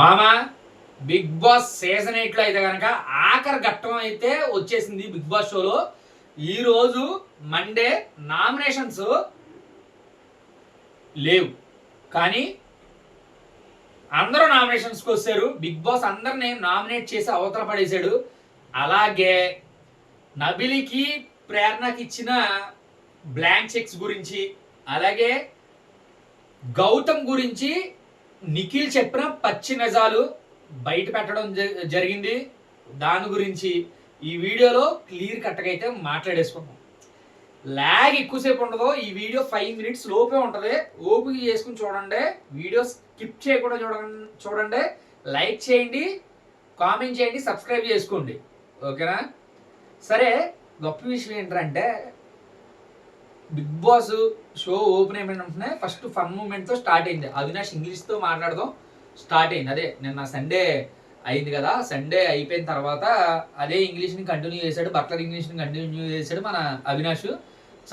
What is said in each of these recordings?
మామ big boss season ఎయిట్లో అయితే కనుక ఆఖరి ఘట్టం అయితే వచ్చేసింది బిగ్ బాస్ షోలో. ఈ రోజు మండే నామినేషన్స్ లేవు. కానీ అందరూ నామినేషన్స్కి వచ్చారు. బిగ్ బాస్ అందరిని నామినేట్ చేసి అవతల పడేశాడు. అలాగే నబిలికి ప్రేరణకి ఇచ్చిన బ్లాంక్ చెక్స్ గురించి అలాగే గౌతమ్ గురించి నిఖిల్ చెప్పిన పచ్చి నిజాలు బయట పెట్టడం జ- జరిగింది. దాని గురించి ఈ వీడియోలో క్లియర్ కట్గా అయితే మాట్లాడేసుకున్నాం లాగ్ ఎక్కువసేపు ఉండదు. ఈ వీడియో ఫైవ్ మినిట్స్ లోపే ఉంటుంది. ఓపిక చేసుకుని చూడండి. వీడియో స్కిప్ చేయకుండా చూడండి చూడండి. లైక్ చేయండి. కామెంట్ చేయండి. సబ్స్క్రైబ్ చేసుకోండి. ఓకేనా? సరే గొప్ప విషయం ఏంటంటే బిగ్ బాస్ షో ఓపెన్ అయిపోయిన వెంటనే ఫస్ట్ ఫన్ మూమెంట్తో స్టార్ట్ అయింది. అవినాష్ ఇంగ్లీష్తో మాట్లాడదాం. స్టార్ట్ అయింది. అదే నిన్న సండే అయింది కదా. సండే అయిపోయిన తర్వాత అదే ఇంగ్లీష్ని కంటిన్యూ చేశాడు. బట్లర్ ఇంగ్లీష్ని కంటిన్యూ చేశాడు మన అవినాష్.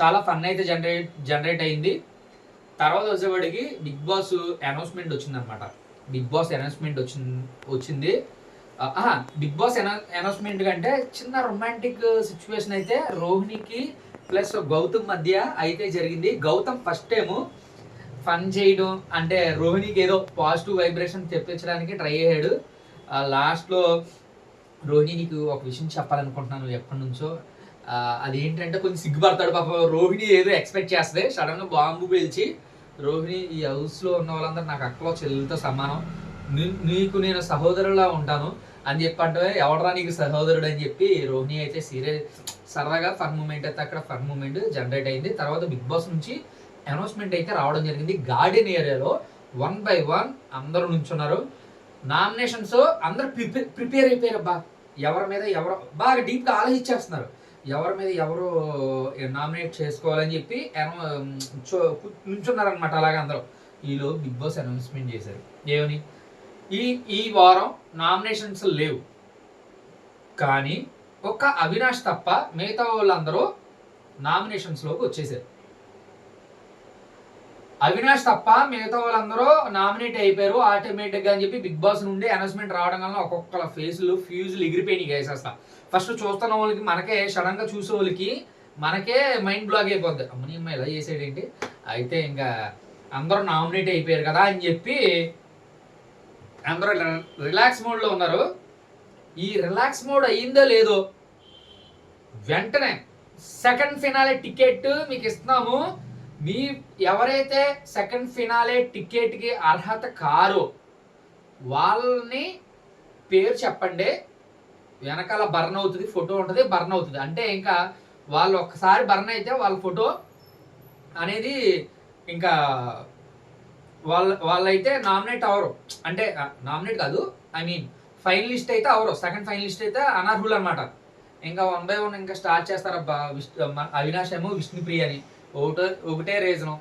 చాలా ఫన్ అయితే జనరేట్ జనరేట్ అయింది. తర్వాత వచ్చేవాడికి బిగ్ బాస్ అనౌన్స్మెంట్ వచ్చిందనమాట బిగ్ బాస్ అనౌన్స్మెంట్ వచ్చింది. వచ్చింది బిగ్ బాస్ అనౌన్స్మెంట్ కంటే చిన్న రొమాంటిక్ సిచ్యువేషన్ అయితే రోహిణికి ప్లస్ గౌతమ్ మధ్య అయితే జరిగింది. గౌతమ్ ఫస్ట్ టైము ఫన్ చేయడం అంటే రోహిణికి ఏదో పాజిటివ్ వైబ్రేషన్ తెప్పించడానికి ట్రై అయ్యాడు. లాస్ట్లో రోహిణి నీకు ఒక విషయం చెప్పాలనుకుంటున్నాను ఎప్పటి నుంచో. అదేంటంటే కొంచెం సిగ్గుపడతాడు పాప. రోహిణి ఏదో ఎక్స్పెక్ట్ చేస్తే సడన్గా బాంబు పేల్చి రోహిణి ఈ హౌస్లో ఉన్న వాళ్ళందరూ నాకు అక్కలో చెల్లెలతో సమానం. నీకు నేను సహోదరులా ఉంటాను. అని చెప్పి అంటే ఎవడరా నీకు సహోదరుడు అని చెప్పి రోహిణి అయితే సీరియల్ సరదాగా ఫన్ మూమెంట్ అయితే అక్కడ ఫన్ మూమెంట్ జనరేట్ అయింది. తర్వాత బిగ్ బాస్ నుంచి అనౌన్స్మెంట్ అయితే రావడం జరిగింది. గార్డెన్ ఏరియాలో వన్ బై వన్ అందరూ నుంచున్నారు. నామినేషన్స్ అందరూ ప్రిపేర్ ప్రిపేర్ అయిపోయారు అబ్బా. ఎవరి మీద ఎవరు బాగా డీప్గా ఆలోచించేస్తున్నారు. ఎవరి మీద ఎవరు నామినేట్ చేసుకోవాలని చెప్పి నుంచున్నారనమాట అలాగే అందరూ. ఈలో బిగ్ బాస్ అనౌన్స్మెంట్ చేశారు. ఏమని? ఈ ఈ వారం నామినేషన్స్ లేవు. కానీ ఒక్క అవినాష్ తప్ప మిగతా వాళ్ళందరూ నామినేషన్స్లోకి వచ్చేసారు. అవినాష్ తప్ప మిగతా వాళ్ళందరూ నామినేట్ అయిపోయారు. ఆటోమేటిక్గా అని చెప్పి బిగ్ బాస్ నుండి అనౌన్స్మెంట్ రావడం వల్ల ఒక్కొక్కల ఫేస్లు ఫ్యూజులు ఎగిరిపోయినాయి వేసేస్తా ఫస్ట్ చూస్తున్న వాళ్ళకి మనకే సడన్గా చూసే వాళ్ళకి మనకే మైండ్ బ్లాక్ అయిపోద్ది. అమ్మని అమ్మ ఇలా చేసేడేంటి? అయితే ఇంకా అందరూ నామినేట్ అయిపోయారు కదా అని చెప్పి అందరూ రిలాక్స్ మోడ్లో ఉన్నారు. ఈ రిలాక్స్ మోడ్ అయ్యిందో లేదో వెంటనే సెకండ్ ఫినాలే టికెట్ మీకు ఇస్తున్నాము. మీ ఎవరైతే సెకండ్ ఫినాలే టికెట్కి అర్హత కారో వాళ్ళని పేరు చెప్పండి. వెనకాల బర్న్ అవుతుంది ఫోటో ఉంటుంది బర్న్ అవుతుంది. అంటే ఇంకా వాళ్ళు ఒక్కసారి బర్న్ అయితే వాళ్ళ ఫోటో అనేది ఇంకా వాళ్ళ వాళ్ళైతే నామినేట్ అవరు. అంటే నామినేట్ కాదు ఐ మీన్ ఫైనలిస్ట్ అయితే అవరు. సెకండ్ ఫైనలిస్ట్ అయితే అనర్హులు అనమాట ఇంకా వన్ బై వన్ ఇంకా స్టార్ట్ చేస్తారబ్బా విష్ణు అవినాష్ ఏమో విష్ణుప్రియ అని. ఒకటే ఒకటే రీజను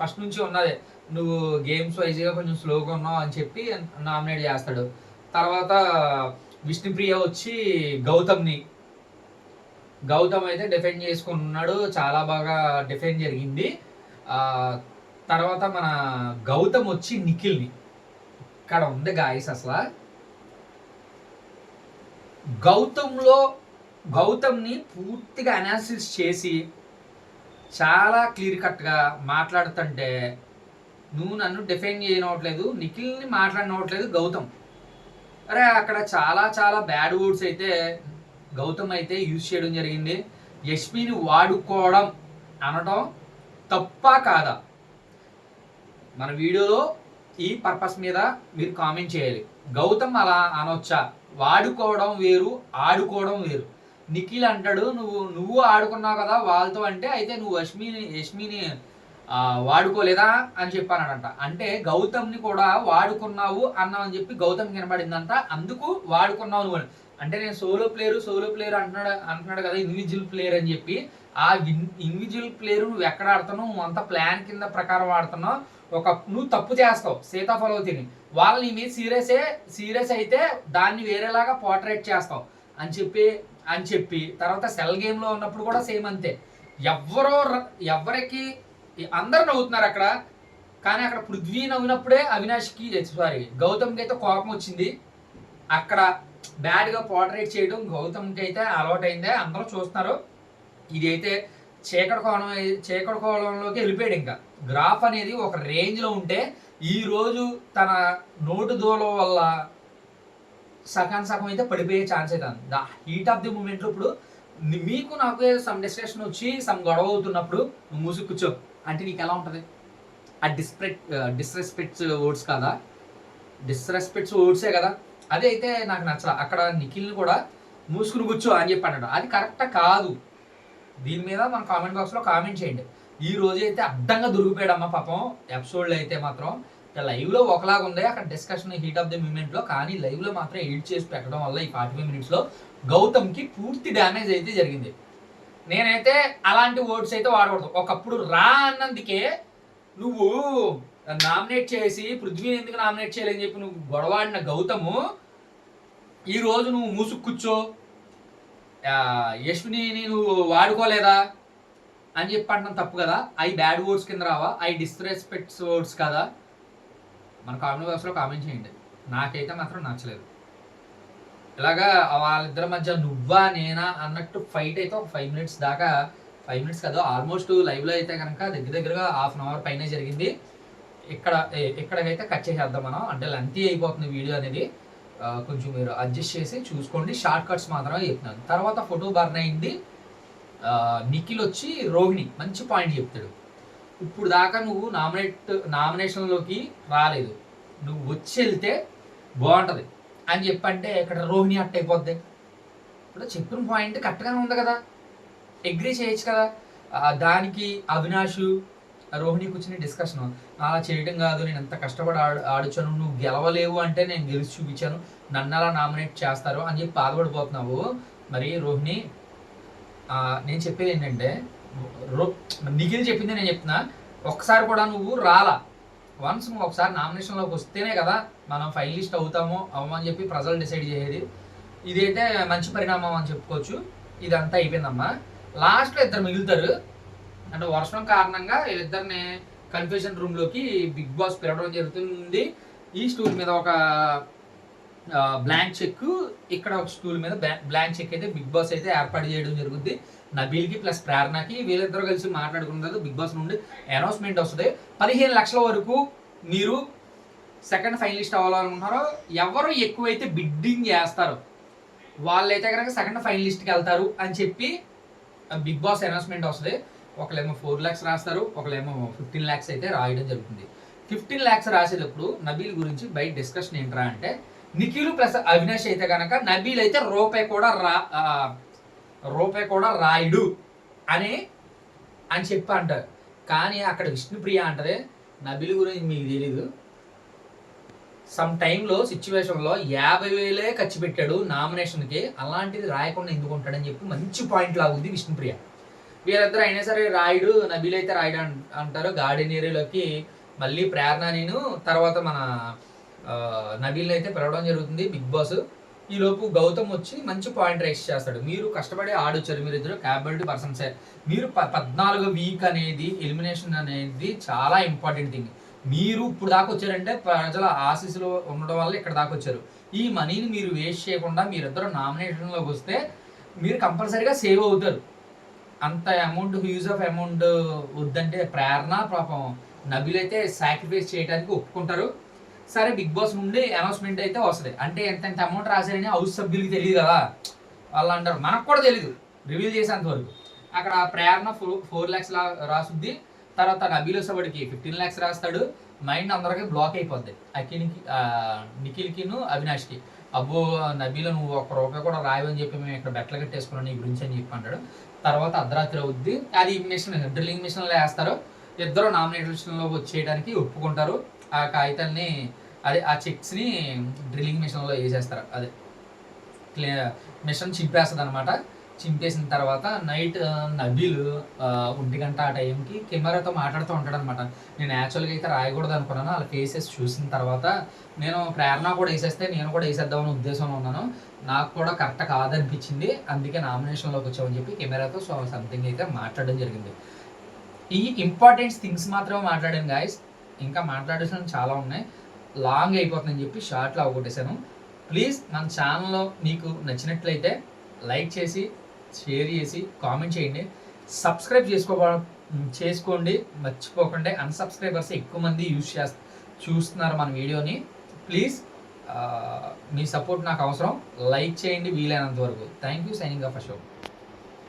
ఫస్ట్ నుంచి ఉన్నదే. నువ్వు గేమ్స్ వైజ్గా కొంచెం స్లోగా ఉన్నావు అని చెప్పి నామినేట్ చేస్తాడు. తర్వాత విష్ణుప్రియ వచ్చి గౌతమ్ని. గౌతమ్ అయితే డిఫెండ్ చేసుకున్నాడు చాలా బాగా డిఫెండ్ జరిగింది. తర్వాత మన గౌతమ్ వచ్చి నిఖిల్ని. ఇక్కడ ఉంది గాయస్ అసలు. గౌతమ్లో గౌతమ్ని పూర్తిగా అనాలిసిస్ చేసి చాలా క్లియర్ కట్గా మాట్లాడుతుంటే నువ్వు నన్ను డిఫెండ్ చేయనవట్లేదు నిఖిల్ని మాట్లాడినవట్లేదు గౌతమ్. అరే అక్కడ చాలా చాలా బ్యాడ్ వర్డ్స్ అయితే గౌతమ్ అయితే యూజ్ చేయడం జరిగింది. యష్మిని వాడుకోవడం అనడం తప్ప కాదా? మన వీడియోలో ఈ పర్పస్ మీద మీరు కామెంట్ చేయాలి. గౌతమ్ అలా అనొచ్చా? వాడుకోవడం వేరు ఆడుకోవడం వేరు. నిఖిల్ అంటాడు నువ్వు నువ్వు ఆడుకున్నావు కదా వాళ్ళతో అంటే అయితే నువ్వు యష్మిని యష్మిని వాడుకోలేదా? అని చెప్పానంట అంటే గౌతమ్ని కూడా వాడుకున్నావు అన్నావు అని చెప్పి గౌతమ్ కనబడిందంట అందుకు వాడుకున్నావు నువ్వు అని. అంటే నేను సోలో ప్లేయర్ సోలో ప్లేయర్ అంటున్నాడు అంటున్నాడు కదా ఇండివిజువల్ ప్లేయర్ అని చెప్పి ఆ ఇండివిజువల్ ప్లేయర్ నువ్వు ఎక్కడ ఆడుతున్నావు నువ్వు అంత ప్లాన్ కింద ప్రకారం ఆడుతున్నావు ఒక నువ్వు తప్పు చేస్తావు సీతాఫలవతిని వాళ్ళు నీ మీద సీరియసే సీరియస్ అయితే దాన్ని వేరేలాగా పోర్ట్రేట్ చేస్తావు. అని చెప్పి అని చెప్పి తర్వాత సెల్ గేమ్లో ఉన్నప్పుడు కూడా సేమ్ అంతే. ఎవరో ర- ఎవరికి అందరు నవ్వుతున్నారు అక్కడ కానీ అక్కడ పృథ్వీ నవ్వినప్పుడే అవినాష్కి సారీ గౌతమ్కి అయితే కోపం వచ్చింది. అక్కడ బ్యాడ్గా పోర్ట్రేట్ చేయడం గౌతమ్కి అయితే అలవాటు అయిందే అందరూ చూస్తున్నారు. ఇది అయితే చీకటి కోణం చీకటి కోణంలోకి వెళ్ళిపోయాడు ఇంకా. గ్రాఫ్ అనేది ఒక రేంజ్లో ఉంటే ఈ రోజు తన నోటు దూలం వల్ల సగం సగం అయితే పడిపోయే ఛాన్స్ అయితే ఉంది. ద హీట్ ఆఫ్ ది మూమెంట్లో ఇప్పుడు మీకు నాకు సమ్ డిస్కషన్ వచ్చి సమ్ గొడవ అవుతున్నప్పుడు నువ్వు మూసి కూర్చో. అంటే నీకు ఎలా ఉంటుంది? ఆ డిస్ప్రెట్ డిస్రెస్పెక్ట్స్ ఓట్స్ కాదా? డిస్రెస్పెక్ట్స్ ఓట్సే కదా? అదే అయితే నాకు నచ్చల. అక్కడ నిఖిల్ని కూడా మూసుకుని కూర్చో అని చెప్పి అన్నాడు. అది కరెక్టా కాదు. దీని మీద మన కామెంట్ బాక్స్లో కామెంట్ చేయండి. ఈ రోజు అయితే అడ్డంగా దొరికిపోయాడమ్మా పాపం. ఎపిసోడ్లో అయితే మాత్రం లైవ్లో ఒకలాగా ఉంది. అక్కడ డిస్కషన్ హీట్ ఆఫ్ ది మూమెంట్లో కానీ లైవ్లో మాత్రం ఎడిట్ చేసి పెట్టడం వల్ల ఈ ఫార్టీ ఫైవ్ మినిట్స్లో గౌతమ్కి పూర్తి డ్యామేజ్ అయితే జరిగింది. నేనైతే అలాంటి వర్డ్స్ అయితే వాడకూడదు. ఒకప్పుడు రా అన్నందుకే నువ్వు నామినేట్ చేసి పృథ్వీని ఎందుకు నామినేట్ చేయలేని చెప్పి నువ్వు గొడవాడిన గౌతము ఈ రోజు నువ్వు మూసుకు కూర్చో. ఆ, యశ్విని నువ్వు వాడుకోలేదా? అని చెప్పి అంటున్నాం తప్పు కదా. అవి బ్యాడ్ వర్డ్స్ కింద రావా? అవి డిస్రెస్పెక్ట్స్ వర్డ్స్ కదా. మన కామెంట్ బాక్స్లో కామెంట్ చేయండి. నాకైతే మాత్రం నచ్చలేదు. ఇలాగా వాళ్ళిద్దరి మధ్య నువ్వా నేనా అన్నట్టు ఫైట్ అయితే ఒక ఫైవ్ మినిట్స్ దాకా ఫైవ్ మినిట్స్ కాదు ఆల్మోస్ట్ లైవ్లో అయితే కనుక దగ్గర దగ్గరగా హాఫ్ అన్ అవర్ పైన జరిగింది. ఇక్కడ ఇక్కడికైతే కట్ చేసేద్దాం మనం అంటే లెంతీ అయిపోతుంది వీడియో అనేది కొంచెం మీరు అడ్జస్ట్ చేసి చూసుకోండి. షార్ట్ కట్స్ మాత్రమే చెప్తున్నాను. తర్వాత ఫోటో బర్న్ అయింది. నిఖిల్ వచ్చి రోహిణి మంచి పాయింట్ చెప్తాడు. ఇప్పుడు దాకా నువ్వు నామినేట్ నామినేషన్లోకి రాలేదు. నువ్వు వచ్చి వెళ్తే బాగుంటుంది. అని చెప్పంటే ఇక్కడ రోహిణి అట్ అయిపోద్ది. ఇప్పుడు చెప్పిన పాయింట్ కరెక్ట్గానే ఉంది కదా. అగ్రీ చేయొచ్చు కదా. దానికి అవినాష్ రోహిణి కూర్చుని డిస్కషన్ అలా చేయడం కాదు నేను ఎంత కష్టపడి ఆడు ఆడుచాను నువ్వు గెలవలేవు అంటే నేను గెలిచి చూపించాను. నన్ను అలా నామినేట్ చేస్తారు అని చెప్పి బాధపడిపోతున్నావు. మరి రోహిణి నేను చెప్పేది ఏంటంటే రో నిఖిల్ చెప్పింది నేను చెప్తున్నా. ఒక్కసారి కూడా నువ్వు రాలా. వన్స్ నువ్వు ఒకసారి నామినేషన్లోకి వస్తేనే కదా మనం ఫైనలిస్ట్ అవుతామో అవ్వమని చెప్పి ప్రజలు డిసైడ్ చేసేది. ఇదైతే మంచి పరిణామం అని చెప్పుకోవచ్చు. ఇదంతా అయిపోయిందమ్మా. లాస్ట్లో ఇద్దరు మిగులుతారు. అంటే వర్షం కారణంగా వీళ్ళిద్దరిని కన్ఫ్యూజన్ రూమ్లోకి బిగ్ బాస్ పిలవడం జరుగుతుంది. ఈ స్టూల్ మీద ఒక బ్లాంక్ చెక్ ఇక్కడ ఒక స్టూల్ మీద బ్లాంక్ చెక్ అయితే బిగ్ బాస్ అయితే ఏర్పాటు చేయడం జరుగుద్ది. నబీల్కి ప్లస్ ప్రేరణకి వీళ్ళిద్దరు కలిసి మాట్లాడుకున్న బిగ్ బాస్ నుండి అనౌన్స్మెంట్ వస్తుంది. పదిహేను లక్షల వరకు మీరు సెకండ్ ఫైనలిస్ట్ అవ్వాలనుకుంటున్నారో ఎవరు ఎక్కువైతే బిడ్డింగ్ చేస్తారో వాళ్ళైతే కనుక సెకండ్ ఫైనలిస్ట్కి వెళ్తారు అని చెప్పి బిగ్ బాస్ అనౌన్స్మెంట్ వస్తుంది. ఒకళ్ళేమో ఫోర్ ల్యాక్స్ రాస్తారు ఒకళ్ళేమో ఫిఫ్టీన్ ల్యాక్స్ అయితే రాయడం జరుగుతుంది. ఫిఫ్టీన్ ల్యాక్స్ రాసేటప్పుడు నబీల్ గురించి బయట డిస్కషన్ ఏంట్రా అంటే నిఖిల్ ప్లస్ అవినాష్ అయితే కనుక నబీల్ అయితే రూపాయి కూడా రా రూపాయి కూడా రాయుడు అని అని చెప్పి అంటారు. కానీ అక్కడ విష్ణుప్రియ అంటది నబీల్ గురించి మీకు తెలీదు. సమ్ టైంలో సిచ్యువేషన్లో యాభై వేలే ఖర్చు పెట్టాడు నామినేషన్కి అలాంటిది రాయకుండా ఎందుకు ఉంటాడని చెప్పి మంచి పాయింట్ లాగుంది విష్ణుప్రియ. వీళ్ళిద్దరు అయినా సరే రాయుడు నబీల్ అయితే రాయుడు అంటారు. గార్డెన్ మళ్ళీ ప్రేరణ నేను తర్వాత మన ఆ, అయితే పిలవడం జరుగుతుంది బిగ్ బాస్. ఈ లోపు గౌతమ్ వచ్చి మంచి పాయింట్ రైస్ చేస్తాడు. మీరు కష్టపడి ఆడొచ్చారు మీరు ఇద్దరు క్యాపబిలిటీ పర్సన్సే. మీరు పద్నాలుగు వీక్ అనేది ఎలిమినేషన్ అనేది చాలా ఇంపార్టెంట్ థింగ్. మీరు ఇప్పుడు దాకా వచ్చారంటే ప్రజల ఆశీస్సులు ఉండడం వల్ల ఇక్కడ దాకా వచ్చారు. ఈ మనీని మీరు వేస్ట్ చేయకుండా మీరిద్దరు నామినేషన్లోకి వస్తే మీరు కంపల్సరీగా సేవ్ అవుతారు. అంత అమౌంట్ యూజ్ ఆఫ్ అమౌంట్ వద్దంటే ప్రేరణ పాపం. నబిల్ అయితే సాక్రిఫైస్ చేయడానికి ఒప్పుకుంటారు. సరే బిగ్ బాస్ నుండి అనౌన్స్మెంట్ అయితే వస్తుంది. అంటే ఎంత ఎంత అమౌంట్ రాశారని హౌస్ సభ్యులకి తెలియదు కదా. వాళ్ళు అంటారు మనకు కూడా తెలియదు రివీల్ చేసేంత వరకు. అక్కడ ప్రేరణ ఫోర్ ఫోర్ ల్యాక్స్ రాసుద్ది. తర్వాత నబీల్ వచ్చేవాడికి ఫిఫ్టీన్ ల్యాక్స్ రాస్తాడు. మైండ్ అందరికీ బ్లాక్ అయిపోద్ది. అఖిల్కి నిఖిల్కిను అవినాష్కి. అబ్బో నబీలో నువ్వు ఒక్క రూపాయి కూడా రాయవని చెప్పి మేము ఇక్కడ బెట్టలు కట్టేసుకున్నాను నీ గురించి అని చెప్పి అంటాడు. తర్వాత అర్ధరాత్రి అవుద్ది. అది మిషన్ డ్రిల్లింగ్ మిషన్లో వేస్తారు. ఇద్దరు నామినేషన్లో వచ్చేయడానికి ఒప్పుకుంటారు. ఆ కాగితాన్ని అదే ఆ చెక్స్ని డ్రిల్లింగ్ మిషన్లో వేసేస్తారు. అదే. మిషన్ చింపేస్తుంది అనమాట చింపేసిన తర్వాత నైట్ నబీలు ఒంటి గంట ఆ టైంకి కెమెరాతో మాట్లాడుతూ ఉంటాడు అనమాట నేను యాక్చువల్గా అయితే రాయకూడదు అనుకున్నాను. వాళ్ళ ఫేసెస్ చూసిన తర్వాత నేను ప్రేరణ కూడా వేసేస్తే నేను కూడా వేసేద్దామని ఉద్దేశంలో ఉన్నాను. నాకు కూడా కరెక్ట్ కాదనిపించింది. అందుకే నామినేషన్లోకి వచ్చామని చెప్పి కెమెరాతో సో సంథింగ్ అయితే మాట్లాడడం జరిగింది. ఈ ఇంపార్టెంట్ థింగ్స్ మాత్రమే మాట్లాడాను గాయస్ ఇంకా మాట్లాడాల్సిన చాలా ఉన్నాయి. లాంగ్ అయిపోతుందని చెప్పి షార్ట్లో అవగొట్టేశాను ప్లీజ్ మన ఛానల్లో మీకు నచ్చినట్లయితే లైక్ చేసి షేర్ చేసి కామెంట్ చేయండి. సబ్స్క్రైబ్ చేసుకో చేసుకోండి. మర్చిపోకండి. అన్సబ్స్క్రైబర్స్ ఎక్కువ మంది యూజ్ చే చూస్తున్నారు మన వీడియోని. ప్లీజ్ మీ సపోర్ట్ నాకు అవసరం. లైక్ చేయండి వీలైనంత వరకు. Thank you signing off Ashok